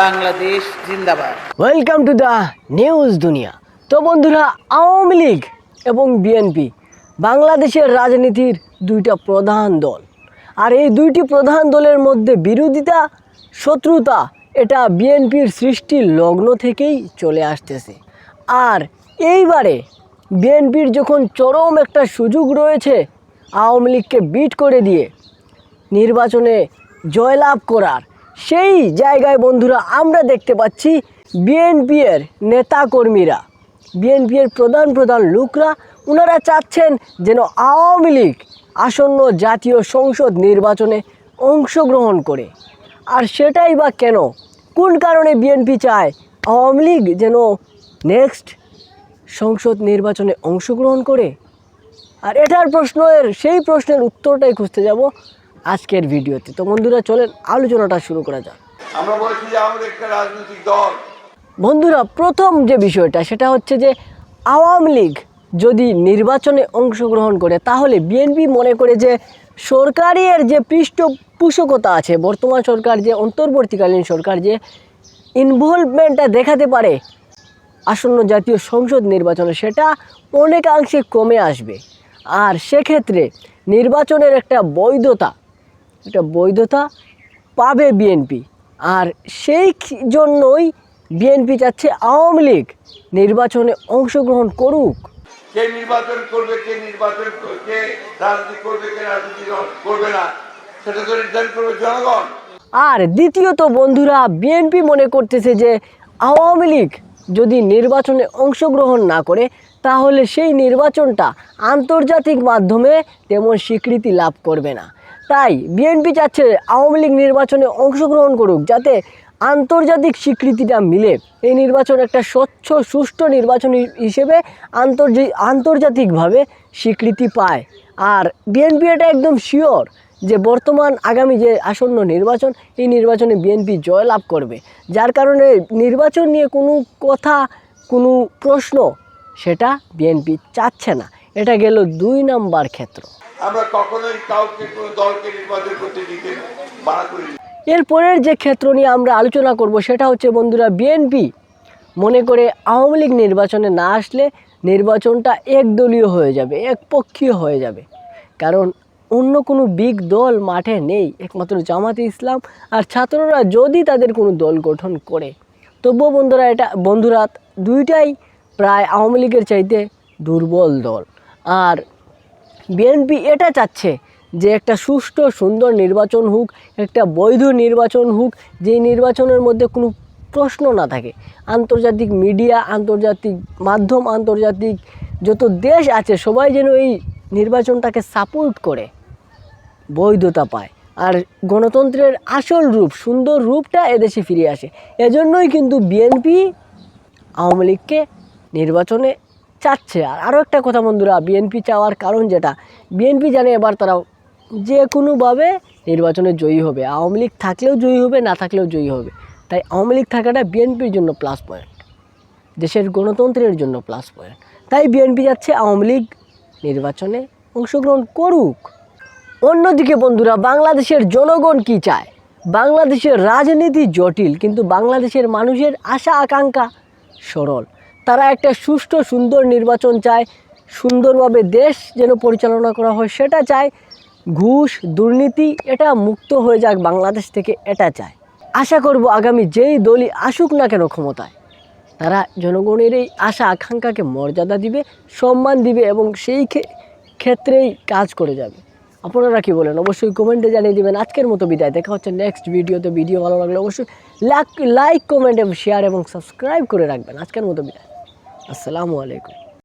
বাংলাদেশ জিন্দাবাদ। Welcome to the news দুনিয়া। তো বন্ধুরা, আওয়ামী লীগ এবং বিএনপি বাংলাদেশের রাজনীতির দুইটা প্রধান দল। আর এই দুইটি প্রধান দলের মধ্যে বিরোধিতা, শত্রুতা, এটা বিএনপির সৃষ্টির লগ্ন থেকেই চলে আসতেছে। আর এইবারে বিএনপির যখন চরম একটা সুযোগ রয়েছে, আওয়ামী লীগকে বিট করে দিয়ে নির্বাচনে জয়লাভ করার সেই জায়গায় বন্ধুরা আমরা দেখতে পাচ্ছি বিএনপি এর নেতাকর্মীরা। বিএনপি এর প্রধান প্রধান লোকরা ওনারা চাচ্ছেন যেন আওয়ামী লীগ আসন্ন জাতীয় সংসদ নির্বাচনে অংশগ্রহণ করে। আর সেটাই বা কেন? কোন কারণে বিএনপি চায় আওয়ামী লীগ যেন নেক্সট সংসদ নির্বাচনে অংশগ্রহণ করে? আর এটার প্রশ্নের, সেই প্রশ্নের উত্তরটাই খুঁজতে যাব আজকের ভিডিওতে। তো বন্ধুরা চলেন আলোচনাটা শুরু করা যাক। আমরা বলেছি যে আমাদের একটা রাজনৈতিক দল। বন্ধুরা প্রথম যে বিষয়টা সেটা হচ্ছে যে আওয়ামী লীগ যদি নির্বাচনে অংশগ্রহণ করে তাহলে বিএনপি মনে করে যে সরকারের যে পৃষ্ঠপোষকতা আছে বর্তমান সরকার যে অন্তর্বর্তীকালীন সরকার যে ইনভলভমেন্টটা দেখাতে পারে আসন্ন জাতীয় সংসদ নির্বাচনে সেটা অনেকাংশে কমে আসবে। আর সেক্ষেত্রে নির্বাচনের একটা বৈধতা একটা বৈধতা পাবে বিএনপি আর সেই জন্যই বিএনপি চাচ্ছে আওয়ামী লীগ নির্বাচনে অংশগ্রহণ করুক। কে নির্বাচন করবে কে নির্বাচন কে রাজনীতি করবে কে রাজনীতি করবে না সেটা তো নির্ধারণ করবে জনগণ। আর দ্বিতীয়ত বন্ধুরা বিএনপি মনে করতেছে যে আওয়ামী লীগ যদি নির্বাচনে অংশগ্রহণ না করে তাহলে সেই নির্বাচনটা আন্তর্জাতিক মাধ্যমে তেমন স্বীকৃতি লাভ করবে না। তাই বিএনপি চাচ্ছে আওয়ামী লীগ নির্বাচনে অংশগ্রহণ করুক, যাতে আন্তর্জাতিক স্বীকৃতিটা মিলে। এই নির্বাচন একটা স্বচ্ছ, সুষ্ঠু নির্বাচন হিসেবে আন্তর্জাতিক আন্তর্জাতিকভাবে স্বীকৃতি পায়। আর বিএনপি এটা একদম শিওর যে বর্তমান আগামী যে আসন্ন নির্বাচন, এই নির্বাচনে বিএনপি জয়লাভ করবে। যার কারণে নির্বাচন নিয়ে কোনো কথা, কোনো প্রশ্ন সেটা বিএনপি চাচ্ছে না। এটা গেল দুই নাম্বার ক্ষেত্র। আমরা কখনোই কাউকে কোনো দলকে নির্বাচন করতে দিতে করি এরপরের যে ক্ষেত্র নিয়ে আমরা আলোচনা করব সেটা হচ্ছে বন্ধুরা বিএনপি মনে করে আওয়ামী লীগ নির্বাচনে না আসলে নির্বাচনটা একদলীয় হয়ে যাবে একপক্ষীয় হয়ে যাবে। কারণ অন্য কোনো বিগ দল মাঠে নেই একমাত্র জামাতে ইসলাম। আর ছাত্ররা যদি তাদের কোনো দল গঠন করে তবুও বন্ধুরা এটা বন্ধুরা দুইটাই প্রায় আওয়ামী লীগের চাইতে দুর্বল দল। আর বিএনপি এটা চাচ্ছে যে একটা সুষ্ঠু, সুন্দর নির্বাচন হোক, একটা বৈধ নির্বাচন হোক, যেই নির্বাচনের মধ্যে কোনো প্রশ্ন না থাকে। আন্তর্জাতিক মিডিয়া, আন্তর্জাতিক মাধ্যম, আন্তর্জাতিক যত দেশ আছে, সবাই যেন এই নির্বাচনটাকে সাপোর্ট করে, বৈধতা পায়। আর গণতন্ত্রের আসল রূপ, সুন্দর রূপটা এদেশে ফিরে আসে। এজন্যই কিন্তু বিএনপি আওয়ামী লীগকে নির্বাচনে চাচ্ছে। আর আরও একটা কথা বন্ধুরা, বিএনপি চাওয়ার কারণ যেটা, বিএনপি জানে এবার তারা যে কোনোভাবে নির্বাচনে জয়ী হবে। আওয়ামী লীগ থাকলেও জয়ী হবে, না থাকলেও জয়ী হবে। তাই আওয়ামী লীগ থাকাটা বিএনপির জন্য প্লাস পয়েন্ট দেশের গণতন্ত্রের জন্য প্লাস পয়েন্ট তাই বিএনপি যাচ্ছে আওয়ামী লীগ নির্বাচনে অংশগ্রহণ করুক। অন্যদিকে বন্ধুরা, বাংলাদেশের জনগণ কি চায়? বাংলাদেশের রাজনীতি জটিল, কিন্তু বাংলাদেশের মানুষের আশা আকাঙ্ক্ষা সরল। তারা একটা সুষ্ঠু, সুন্দর নির্বাচন চায়, সুন্দরভাবে দেশ যেন পরিচালনা করা হয় সেটা চায়, ঘুষ, দুর্নীতি, এটা মুক্ত হয়ে যাক বাংলাদেশ থেকে, এটা চায়। আশা করব আগামী যেই দলই আসুক না কেন ক্ষমতায়, তারা জনগণের এই আশা, আকাঙ্ক্ষাকে মর্যাদা দিবে, সম্মান দিবে এবং সেই ক্ষে- ক্ষেত্রেই কাজ করে যাবে। আপনারা কি বলেন? অবশ্যই কমেন্টে জানিয়ে দেবেন। আজকের মতো বিদায়। দেখা হচ্ছে নেক্সট ভিডিওতে। ভিডিও ভালো লাগলে অবশ্যই লাইক কমেন্ট এবং শেয়ার এবং সাবস্ক্রাইব করে রাখবেন। আজকের মতো বিদায়। আসসালামু আলাইকুম।